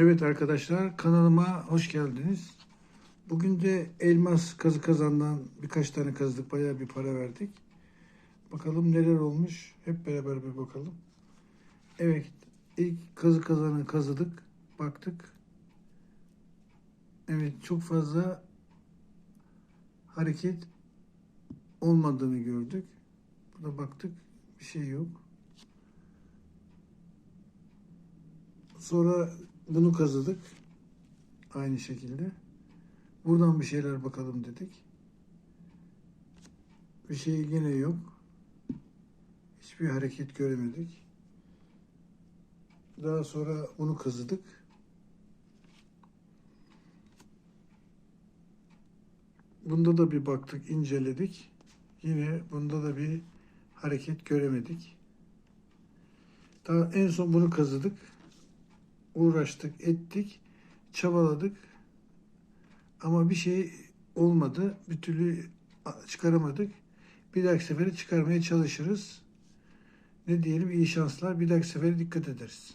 Evet arkadaşlar kanalıma hoş geldiniz. Bugün de elmas kazı kazandan birkaç tane kazdık. Bayağı bir para verdik. Bakalım neler olmuş. Hep beraber bir bakalım. Evet ilk kazı kazanı kazıdık. Baktık. Evet çok fazla hareket olmadığını gördük. Burada baktık bir şey yok. Sonra bunu kazıdık. Aynı şekilde. Buradan bir şeyler bakalım dedik. Bir şey yine yok. Hiçbir hareket göremedik. Daha sonra bunu kazıdık. Bunda da bir baktık, inceledik. Yine bunda da bir hareket göremedik. Daha en son bunu kazıdık uğraştık, ettik, çabaladık. Ama bir şey olmadı. Bir türlü çıkaramadık. Bir dahaki sefere çıkarmaya çalışırız. Ne diyelim iyi şanslar. Bir dahaki sefere dikkat ederiz.